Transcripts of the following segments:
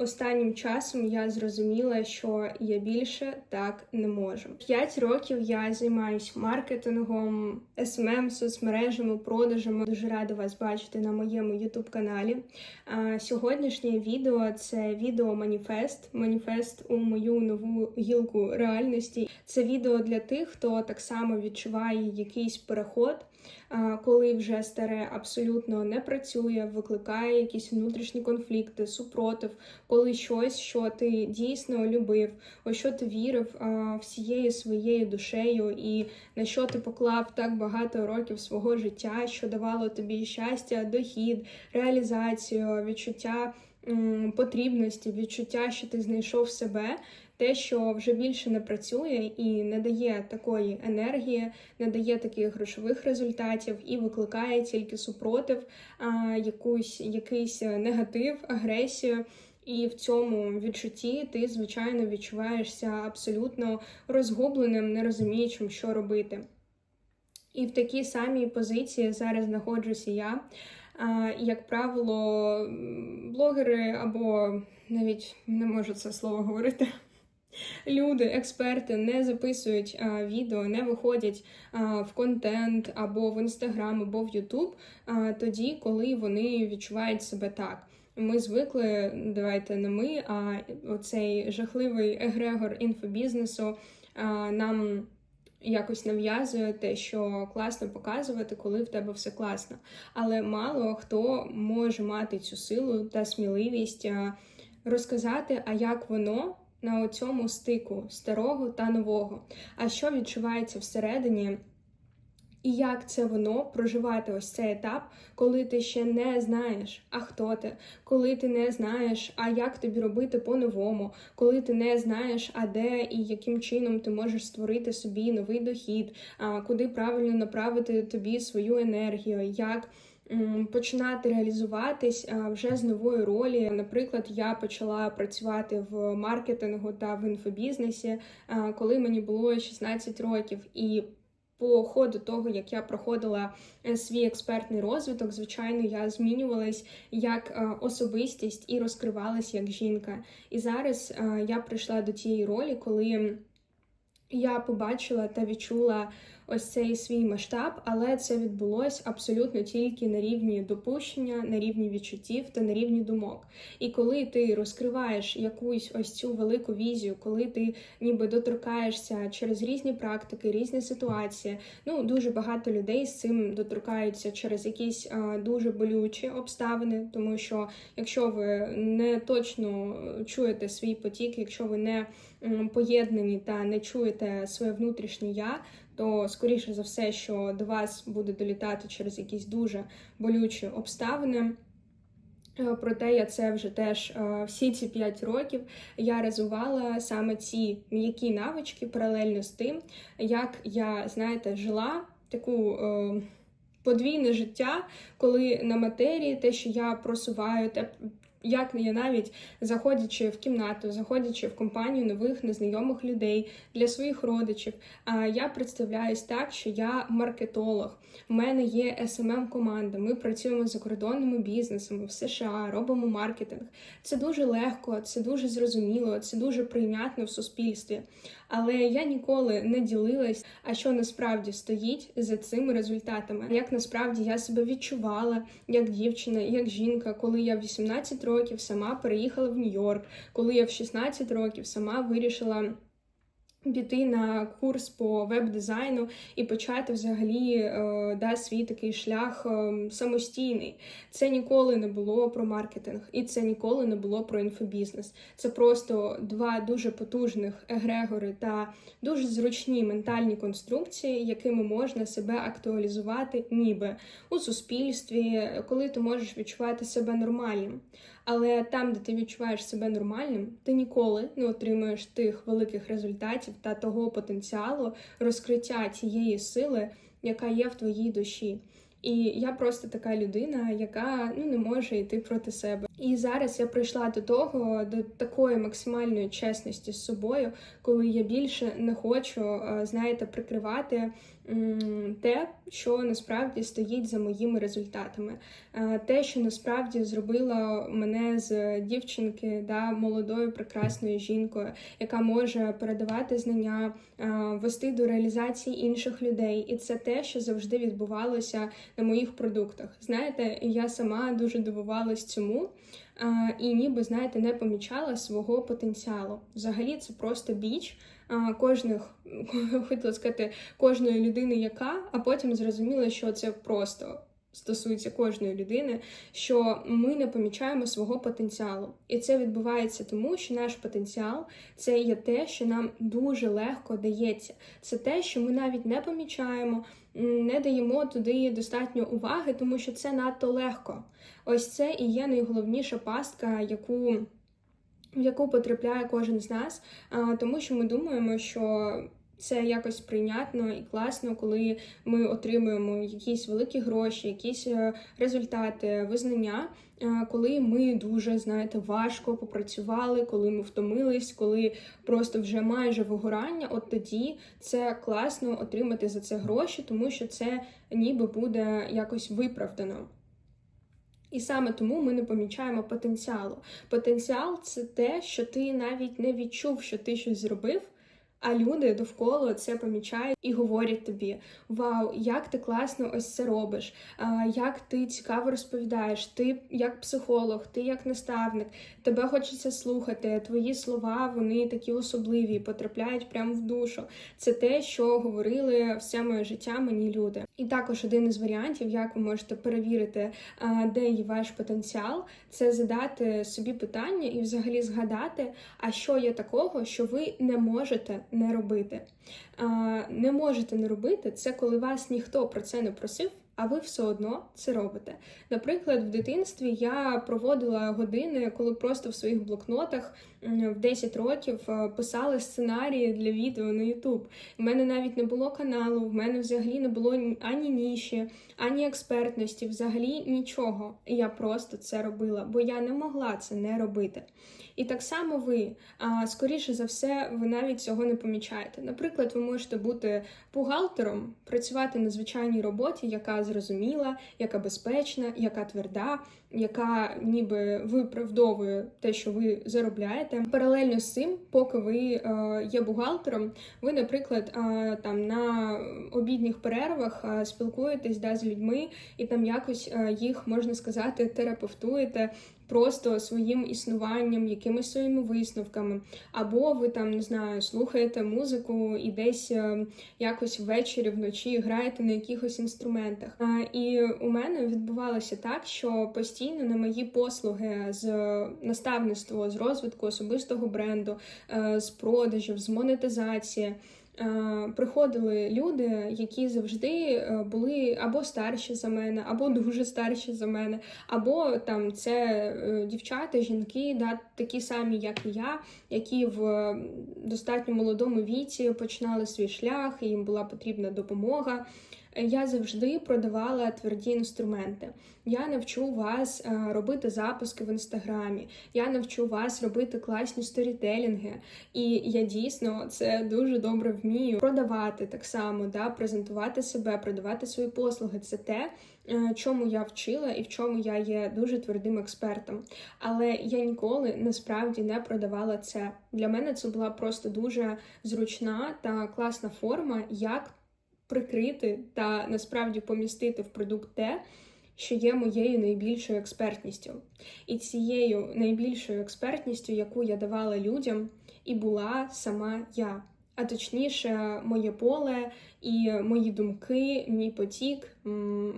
останнім часом я зрозуміла, що я більше так не можу. П'ять років я займаюсь маркетингом, СММ, соцмережами, продажами. Дуже рада вас бачити на моєму youtube каналі. Сьогоднішнє відео це відео маніфест. Маніфест у мою нову гілку реальності. Це відео для тих, хто так само відчуває якийсь переход. Коли вже старе абсолютно не працює, викликає якісь внутрішні конфлікти, супротив, коли щось, що ти дійсно любив, у що ти вірив всією своєю душею, і на що ти поклав так багато років свого життя, що давало тобі щастя, дохід, реалізацію, відчуття потрібності, відчуття, що ти знайшов себе. Те, що вже більше не працює і не дає такої енергії, не дає таких грошових результатів і викликає тільки супротив, а, якусь, якийсь негатив, агресію. І в цьому відчутті ти, звичайно, відчуваєшся абсолютно розгубленим, не розуміючим, що робити. І в такій самій позиції зараз знаходжуся я. Як правило, блогери або навіть не можу це слово говорити. Люди, експерти не записують а, відео, не виходять а, в контент або в інстаграм, або в Ютуб тоді, коли вони відчувають себе так. Ми звикли, давайте не ми, а оцей жахливий егрегор інфобізнесу а, нам якось нав'язує те, що класно показувати, коли в тебе все класно. Але мало хто може мати цю силу та сміливість розказати, а як воно на цьому стику старого та нового. А що відчувається всередині? І як це воно проживати ось цей етап, коли ти ще не знаєш, а хто ти, коли ти не знаєш, а як тобі робити по-новому, коли ти не знаєш, а де і яким чином ти можеш створити собі новий дохід, а куди правильно направити тобі свою енергію, як починати реалізуватись вже з нової ролі. Наприклад, я почала працювати в маркетингу та в інфобізнесі, коли мені було 16 років. І по ходу того, як я проходила е, свій експертний розвиток, звичайно, я змінювалась як особистість і розкривалась як жінка. І зараз я прийшла до тієї ролі, коли я побачила та відчула ось цей свій масштаб, але це відбулось абсолютно тільки на рівні допущення, на рівні відчуттів та на рівні думок. І коли ти розкриваєш якусь ось цю велику візію, коли ти ніби доторкаєшся через різні практики, різні ситуації, ну дуже багато людей з цим доторкаються через якісь а, дуже болючі обставини, тому що якщо ви не точно чуєте свій потік, якщо ви не поєднані та не чуєте своє внутрішнє я, то скоріше за все, що до вас буде долітати через якісь дуже болючі обставини. Е, Проте я це вже теж е, всі ці 5 років я розвивала саме ці м'які навички паралельно з тим, як я, знаєте, жила таку. е, Подвійне життя, коли на матерії те, що я просуваю, як я навіть заходячи в кімнату, заходячи в компанію нових незнайомих людей для своїх родичів, а я представляюсь так, що я маркетолог. У мене є smm команда Ми працюємо з закордонними бізнесами в США, робимо маркетинг. Це дуже легко, це дуже зрозуміло, це дуже прийнятно в суспільстві. Але я ніколи не ділилась, а що насправді стоїть за цими результатами. Як насправді я себе відчувала як дівчина, як жінка, коли я в 18 років сама переїхала в Нью-Йорк, коли я в 16 років сама вирішила. Піти на курс по веб-дизайну і почати взагалі е, да, свій такий шлях е, самостійний. Це ніколи не було про маркетинг, і це ніколи не було про інфобізнес. Це просто два дуже потужних егрегори та дуже зручні ментальні конструкції, якими можна себе актуалізувати, ніби у суспільстві, коли ти можеш відчувати себе нормальним. Але там, де ти відчуваєш себе нормальним, ти ніколи не отримуєш тих великих результатів та того потенціалу розкриття тієї сили, яка є в твоїй душі. І я просто така людина, яка ну не може йти проти себе. І зараз я прийшла до того, до такої максимальної чесності з собою, коли я більше не хочу, е, знаєте, прикривати те, що насправді стоїть за моїми результатами. Е, Те, що насправді зробило мене з дівчинки, да, молодою прекрасною жінкою, яка може передавати знання, е, вести до реалізації інших людей. І це те, що завжди відбувалося на моїх продуктах. Знаєте, я сама дуже дивувалась цьому. А, і ніби, знаєте, не помічала свого потенціалу. Взагалі, це просто біч кожних, хотіла сказати, кожної людини, яка, а потім зрозуміла, що це просто. Стосується кожної людини, що ми не помічаємо свого потенціалу, і це відбувається тому, що наш потенціал це є те, що нам дуже легко дається. Це те, що ми навіть не помічаємо, не даємо туди достатньо уваги, тому що це надто легко. Ось це і є найголовніша пастка, яку, в яку потрапляє кожен з нас, тому що ми думаємо, що це якось прийнятно і класно, коли ми отримуємо якісь великі гроші, якісь е, результати, визнання, е, коли ми дуже знаєте важко попрацювали, коли ми втомились, коли просто вже майже вигорання. От тоді це класно отримати за це гроші, тому що це ніби буде якось виправдано. І саме тому ми не помічаємо потенціалу. Потенціал це те, що ти навіть не відчув, що ти щось зробив. А люди довкола це помічають і говорять тобі: Вау, як ти класно ось це робиш! Як ти цікаво розповідаєш, ти як психолог, ти як наставник, тебе хочеться слухати. Твої слова вони такі особливі, потрапляють прямо в душу. Це те, що говорили все моє життя мені люди. І також один із варіантів, як ви можете перевірити, де є ваш потенціал, це задати собі питання і взагалі згадати, а що є такого, що ви не можете не робити. Не можете не робити це, коли вас ніхто про це не просив. А ви все одно це робите. Наприклад, в дитинстві я проводила години, коли просто в своїх блокнотах в 10 років е, писала сценарії для відео на YouTube. У мене навіть не було каналу, в мене взагалі не було ані ніші, ані експертності, взагалі нічого. Я просто це робила, бо я не могла це не робити. І так само ви, скоріше за все, ви навіть цього не помічаєте. Наприклад, ви можете бути бухгалтером, працювати на звичайній роботі, яка зрозуміла, яка безпечна, яка тверда, яка ніби виправдовує те, що ви заробляєте. Паралельно з цим, поки ви е, є бухгалтером, ви, наприклад, е, там на обідніх перервах е, спілкуєтесь да, з людьми і там якось їх можна сказати терапевтуєте. Просто своїм існуванням, якимись своїми висновками, або ви там не знаю, слухаєте музику і десь е, якось ввечері вночі граєте на якихось інструментах. І у мене відбувалося так, що постійно на мої послуги з наставництва, з розвитку особистого бренду, е, з продажів, з монетизації. Е, Приходили люди, які завжди е, були або старші за мене, або дуже старші за мене, або там це е, дівчата, жінки, да, такі самі, як і я, які в достатньо молодому віці починали свій шлях, і їм була потрібна допомога. Я завжди продавала тверді інструменти. Я навчу вас е, робити запуски в інстаграмі. Я навчу вас робити класні сторітелінги. І я дійсно це дуже добре вмію продавати так само, да, презентувати себе, продавати свої послуги. Це те, е, чому я вчила і в чому я є дуже твердим експертом. Але я ніколи насправді не продавала це. Для мене це була просто дуже зручна та класна форма, як прикрити та насправді помістити в продукт те, що є моєю найбільшою експертністю. І цією найбільшою експертністю, яку я давала людям, і була сама я. А точніше, моє поле і мої думки, мій потік,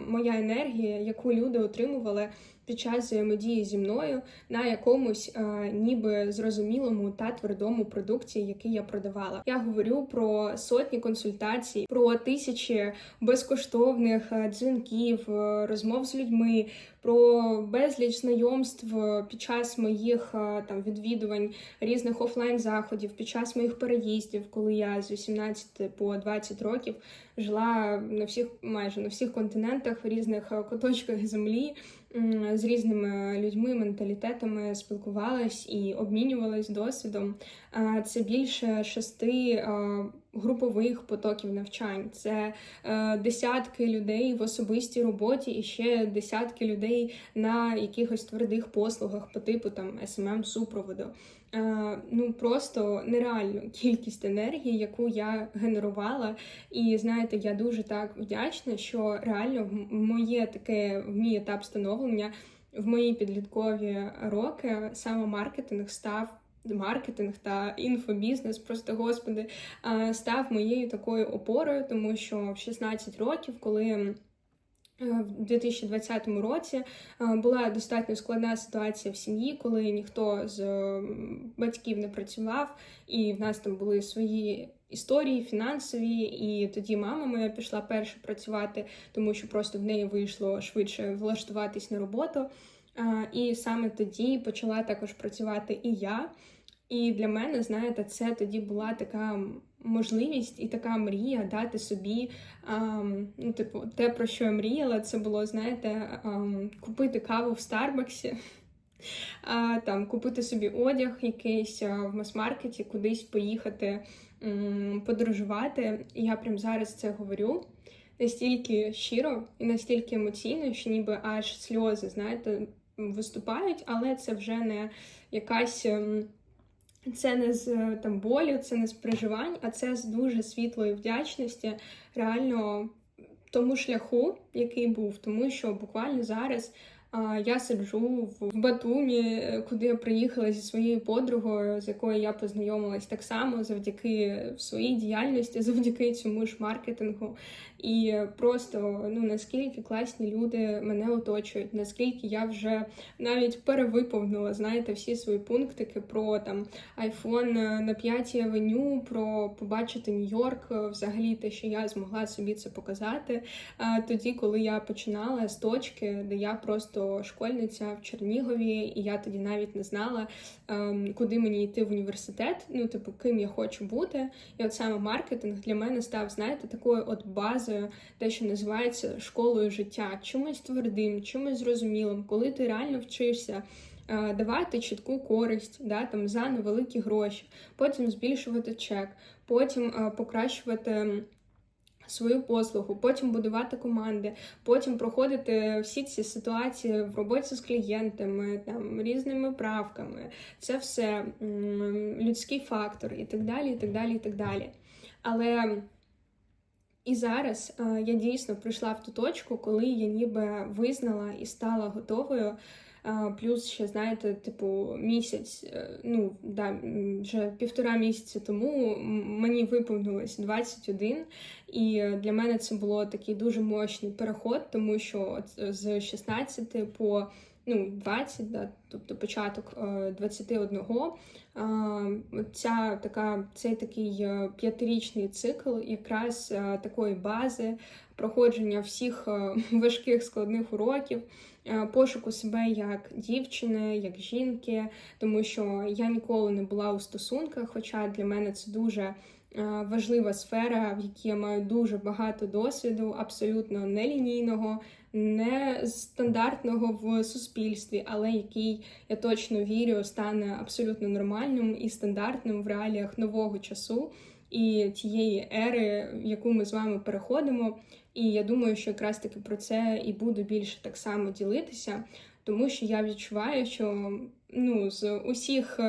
моя енергія, яку люди отримували під час взаємодії зі мною на якомусь ніби зрозумілому та твердому продукті, який я продавала. Я говорю про сотні консультацій, про тисячі безкоштовних е, дзвінків, е, розмов з людьми, про безліч знайомств під час моїх е, там відвідувань різних офлайн заходів, під час моїх переїздів, коли я з 18 по 20 років жила на всіх майже на всіх континентах, в різних е, куточках землі. з різними людьми, менталітетами спілкувалась і обмінювалась досвідом. Е, Це більше шести е, групових потоків навчань. Це десятки людей в особистій роботі і ще десятки людей на якихось твердих послугах по типу там smm супроводу. Е, Ну просто нереальну кількість енергії, яку я генерувала. І знаєте, я дуже так вдячна, що реально моє таке мій етап становлення в мої підліткові роки саме маркетинг став. Маркетинг та інфобізнес, просто господи, е, став моєю такою опорою, тому що в 16 років, коли в 2020 році е, була достатньо складна ситуація в сім'ї, коли ніхто з батьків не працював, і в нас там були свої історії фінансові. І тоді мама моя пішла перша працювати, тому що просто в неї вийшло швидше влаштуватись на роботу. Е, І саме тоді почала також працювати і я. І для мене, знаєте, це тоді була така можливість і така мрія дати собі, ам, ну, типу, те, про що я мріяла, це було, знаєте, ам, купити каву в Старбаксі, а, там, купити собі одяг якийсь в мас-маркеті, кудись поїхати подорожувати. І я прям зараз це говорю. Настільки щиро і настільки емоційно, що ніби аж сльози, знаєте, виступають, але це вже не якась. Це не з е, там болю, це не з переживань, а це з дуже світлої вдячності, реально тому шляху, який був, тому що буквально зараз я сиджу в в Батумі, е, куди я приїхала зі своєю подругою, з якою я познайомилась так само завдяки своїй діяльності, завдяки цьому ж маркетингу. І просто ну наскільки класні люди мене оточують, наскільки я вже навіть перевиповнила, знаєте, всі свої пунктики про там айфон на п'ятій авеню, про побачити Нью-Йорк, взагалі те, що я змогла собі це показати. А тоді, коли я починала з точки, де я просто школьниця в Чернігові, і я тоді навіть не знала, ем, куди мені йти в університет, ну типу, ким я хочу бути. І от саме маркетинг для мене став, знаєте, такою от базою, те, що називається школою життя, чимось твердим, чимось зрозумілим, коли ти реально вчишся. е, Давати чітку користь да, там, за невеликі гроші, потім збільшувати чек, потім е, покращувати свою послугу, потім будувати команди, потім проходити всі ці ситуації в роботі з клієнтами, там різними правками. Це все людський фактор і так далі, і так далі, і так далі. Але і зараз е, я дійсно прийшла в ту точку, коли я ніби визнала і стала готовою. Е, плюс ще, знаєте, типу, місяць, е, ну да, вже півтора місяці тому мені виповнилось 21, і для мене це було такий дуже мощний переход, тому що з 16 по ну, 20, да, тобто початок е, 21, е, ця така, цей такий е, п'ятирічний цикл якраз е, такої бази проходження всіх важких складних уроків, пошуку себе як дівчини, як жінки, тому що я ніколи не була у стосунках, хоча для мене це дуже важлива сфера, в якій я маю дуже багато досвіду, абсолютно нелінійного, не стандартного в суспільстві, але який я точно вірю, стане абсолютно нормальним і стандартним в реаліях нового часу і тієї ери, в яку ми з вами переходимо. І я думаю, що якраз таки про це і буду більше так само ділитися, тому що я відчуваю, що ну, з усіх.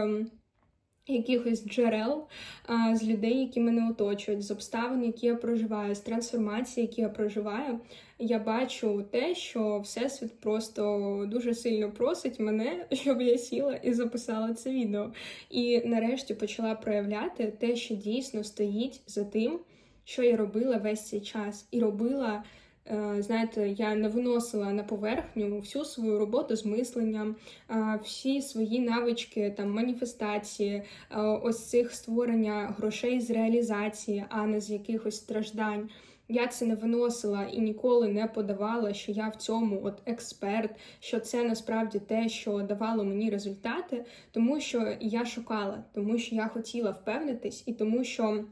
Якихось джерел а, з людей, які мене оточують, з обставин, які я проживаю, з трансформації, які я проживаю, я бачу те, що Всесвіт просто дуже сильно просить мене, щоб я сіла і записала це відео. І нарешті почала проявляти те, що дійсно стоїть за тим, що я робила весь цей час, і робила. Е, Знаєте, я не виносила на поверхню всю свою роботу з мисленням, е, всі свої навички там маніфестації, е, ось цих створення грошей з реалізації, а не з якихось страждань. Я це не виносила і ніколи не подавала, що я в цьому от експерт, що це насправді те, що давало мені результати, тому що я шукала, тому що я хотіла впевнитись, і тому що.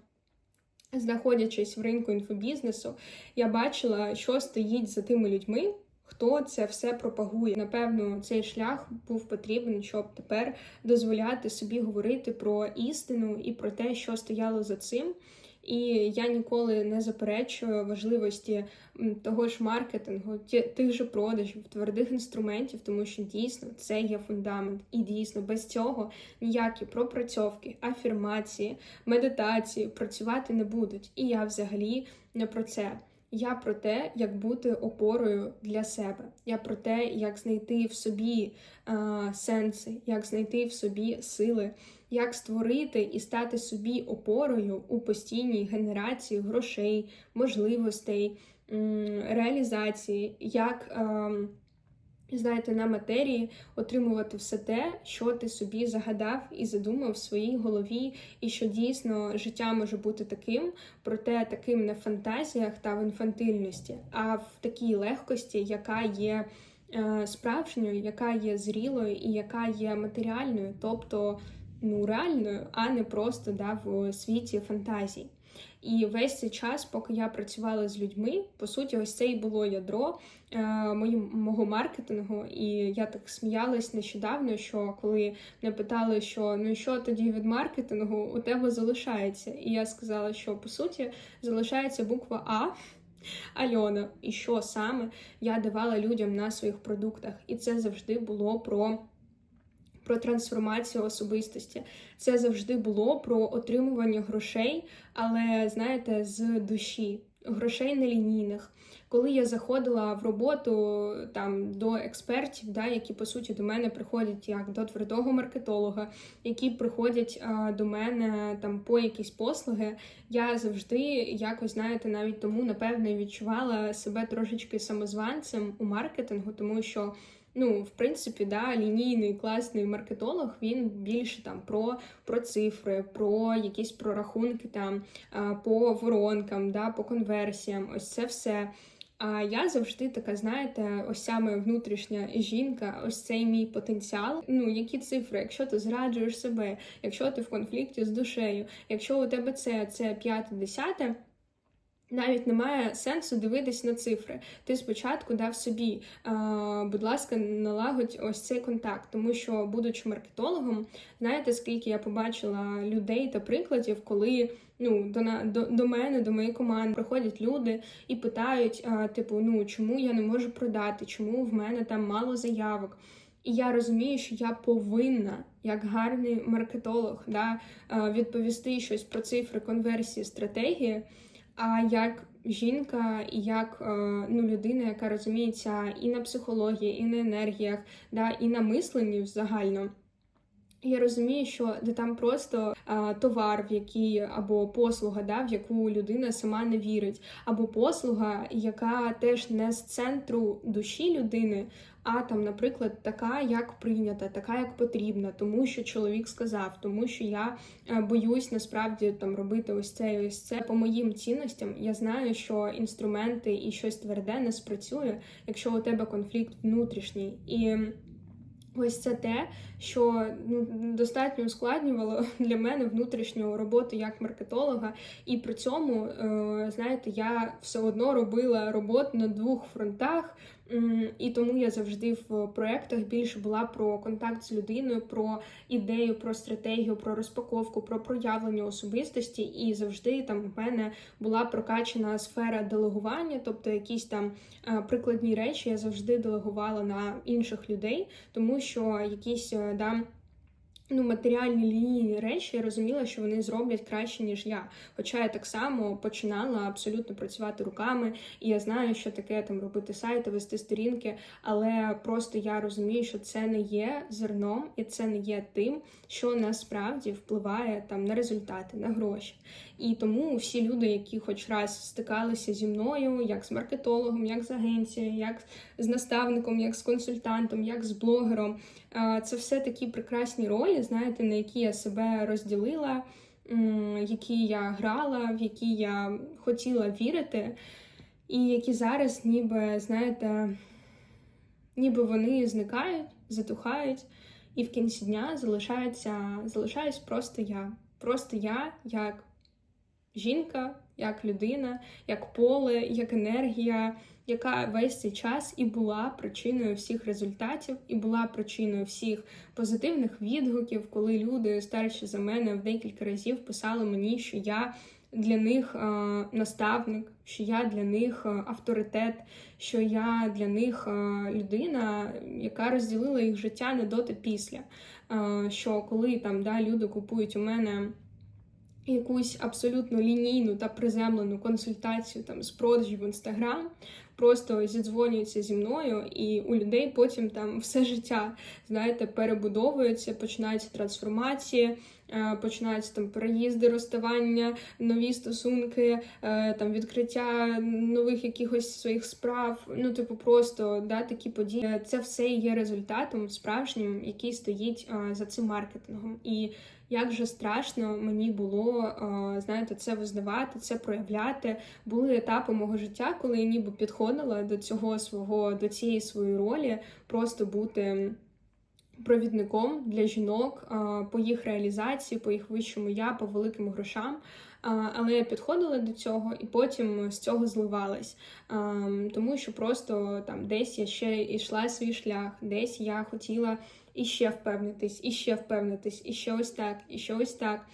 Знаходячись в ринку інфобізнесу, я бачила, що стоїть за тими людьми, Хто це все пропагує? Напевно, цей шлях був потрібен, щоб тепер дозволяти собі говорити про істину і про те, що стояло за цим. І я ніколи не заперечую важливості того ж маркетингу, тих же продажів, твердих інструментів, тому що дійсно це є фундамент. І дійсно без цього ніякі пропрацьовки, афірмації, медитації працювати не будуть. І я взагалі не про це. Я про те, як бути опорою для себе. Я про те, як знайти в собі е, сенси, як знайти в собі сили, як створити і стати собі опорою у постійній генерації грошей, можливостей, реалізації, як. А, знаєте, на матерії отримувати все те, що ти собі загадав і задумав в своїй голові, і що дійсно життя може бути таким, проте таким не в фантазіях та в інфантильності, а в такій легкості, яка є е, справжньою, яка є зрілою і яка є матеріальною, тобто ну реальною, а не просто да, в світі фантазій. І весь цей час, поки я працювала з людьми, по суті, ось це і було ядро е, моїм, мого маркетингу. І я так сміялась нещодавно, що коли мене питали, що ну що тоді від маркетингу у тебе залишається? І я сказала, що по суті залишається буква А. Альона, і що саме я давала людям на своїх продуктах, і це завжди було про про трансформацію особистості. Це завжди було про отримування грошей, але знаєте, з душі, грошей нелінійних. Коли я заходила в роботу там до експертів, да, які по суті до мене приходять як до твердого маркетолога, які приходять а, до мене там по якісь послуги, я завжди якось знаєте, навіть тому напевне відчувала себе трошечки самозванцем у маркетингу, тому що. Ну, в принципі, да, лінійний класний маркетолог він більше там про про цифри, про якісь прорахунки там по воронкам, да, по конверсіям. Ось це все. А я завжди така, знаєте, ось саме внутрішня жінка, ось цей мій потенціал. Ну, які цифри, якщо ти зраджуєш себе, якщо ти в конфлікті з душею, якщо у тебе це це п'яте, десяте. Навіть немає сенсу дивитись на цифри. Ти спочатку дав собі, будь ласка, налагодь ось цей контакт, тому що, будучи маркетологом, знаєте, скільки я побачила людей та прикладів, коли ну до до, до мене, до моєї команди приходять люди і питають: а, типу, ну чому я не можу продати, чому в мене там мало заявок. І я розумію, що я повинна, як гарний маркетолог, да, відповісти щось про цифри конверсії стратегії. А як жінка як е, ну, людина, яка розуміється і на психології, і на енергіях, да, і на мисленні загально. Я розумію, що де там просто а, товар, в який або послуга, да, в яку людина сама не вірить, або послуга, яка теж не з центру душі людини, а там, наприклад, така, як прийнята, така, як потрібна, тому що чоловік сказав, тому що я е, боюсь насправді там робити ось це і ось це. По моїм цінностям я знаю, що інструменти і щось тверде не спрацює, якщо у тебе конфлікт внутрішній і. Ось це те, що ну, достатньо ускладнювало для мене внутрішню роботу як маркетолога, і при цьому, е, знаєте, я все одно робила роботу на двох фронтах. І тому я завжди в проєктах більше була про контакт з людиною, про ідею, про стратегію, про розпаковку, про проявлення особистості. І завжди там в мене була прокачана сфера делегування, тобто якісь там е, прикладні речі я завжди делегувала на інших людей, тому що якісь е, да ну, матеріальні лінійні речі, я розуміла, що вони зроблять краще, ніж я. Хоча я так само починала абсолютно працювати руками, і я знаю, що таке там робити сайти, вести сторінки, але просто я розумію, що це не є зерном і це не є тим, що насправді впливає там на результати, на гроші. І тому всі люди, які хоч раз стикалися зі мною, як з маркетологом, як з агенцією, як з наставником, як з консультантом, як з блогером, це все такі прекрасні ролі, знаєте, на які я себе розділила, які я грала, в які я хотіла вірити, і які зараз, ніби, знаєте, ніби вони зникають, затухають, і в кінці дня залишаюсь просто я. Просто я як жінка, як людина, як поле, як енергія, яка весь цей час і була причиною всіх результатів, і була причиною всіх позитивних відгуків, коли люди старші за мене в декілька разів писали мені, що я. Для них е, наставник, що я для них е, авторитет, що я для них е, людина, яка розділила їх життя не до та після. Що коли там да, люди купують у мене якусь абсолютно лінійну та приземлену консультацію там з продажів в інстаграм, просто зідзвонюються зі мною, і у людей потім там все життя знаєте, перебудовується, починаються трансформації. е, Починаються там переїзди, розставання, нові стосунки, е, там відкриття нових якихось своїх справ. Ну, типу, просто да, такі події. Це все є результатом справжнім, який стоїть е, за цим маркетингом. І як же страшно мені було е, знаєте, це визнавати, це проявляти. Були етапи мого життя, коли я ніби підходила до цього свого, до цієї своєї ролі, просто бути. Провідником для жінок е, по їх реалізації, по їх вищому я, по великим грошам. Але я підходила до цього і потім з цього зливалась. Тому що просто там десь я ще йшла свій шлях, десь я хотіла іще впевнитись, і ще впевнитись, і ще ось так, і ще ось так.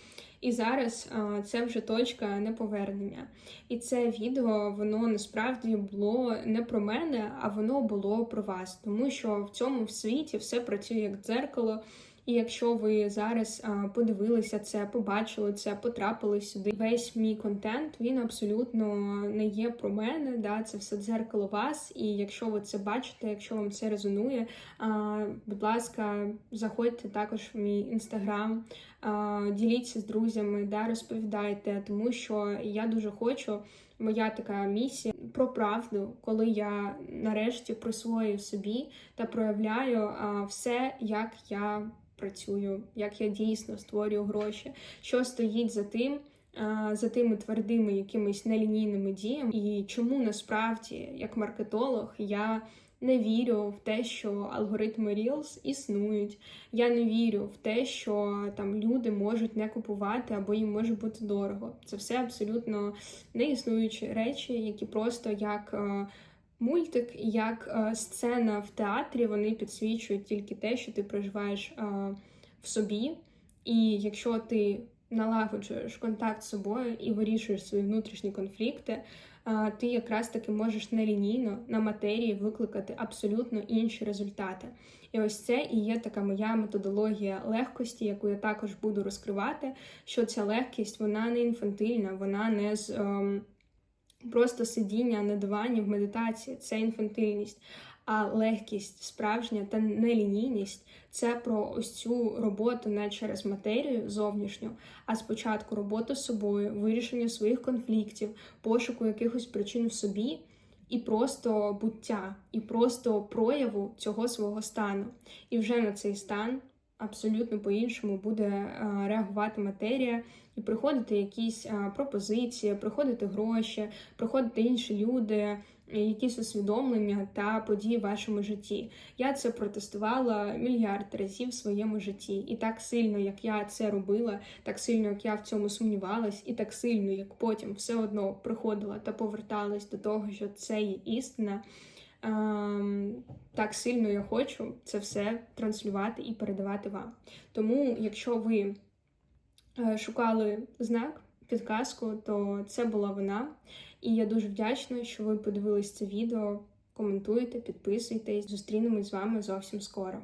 І зараз а, це вже точка неповернення. І це відео воно насправді було не про мене, а воно було про вас, тому що в цьому світі все працює як дзеркало. І якщо ви зараз подивилися це, побачили це, потрапили сюди, весь мій контент він абсолютно не є про мене. Да, це все дзеркало вас. І якщо ви це бачите, якщо вам це резонує, будь ласка, заходьте також в мій інстаграм, діліться з друзями, да, розповідайте, тому що я дуже хочу. Моя така місія про правду, коли я нарешті присвоюю собі та проявляю все, як я працюю, як я дійсно створюю гроші, що стоїть за тим. За тими твердими якимись нелінійними діями, і чому насправді, як маркетолог, я не вірю в те, що алгоритми Reels існують. Я не вірю в те, що там люди можуть не купувати або їм може бути дорого. Це все абсолютно неіснуючі речі, які просто як е, мультик, як е, сцена в театрі, вони підсвічують тільки те, що ти проживаєш е, в собі. І якщо ти налагоджуєш контакт з собою і вирішуєш свої внутрішні конфлікти, ти якраз таки можеш нелінійно на матерії викликати абсолютно інші результати. І ось це і є така моя методологія легкості, яку я також буду розкривати. Що ця легкість вона не інфантильна, вона не з. Ем, Просто сидіння на дивані в медитації це інфантильність. А легкість, справжня та нелінійність це про ось цю роботу не через матерію зовнішню, а спочатку роботу з собою, вирішення своїх конфліктів, пошуку якихось причин в собі, і просто буття, і просто прояву цього свого стану. І вже на цей стан абсолютно по-іншому буде е, реагувати матерія, і приходити якісь е, пропозиції, приходити гроші, приходити інші люди, якісь усвідомлення та події в вашому житті. Я це протестувала мільярд разів в своєму житті, і так сильно, як я це робила, так сильно, як я в цьому сумнівалась, і так сильно, як потім все одно приходила та поверталась до того, що це є істина. Ем, так сильно я хочу це все транслювати і передавати вам. Тому, якщо ви е, шукали знак, підказку, то це була вона. І я дуже вдячна, що ви подивились це відео. Коментуйте, підписуйтесь. Зустрінемось з вами зовсім скоро.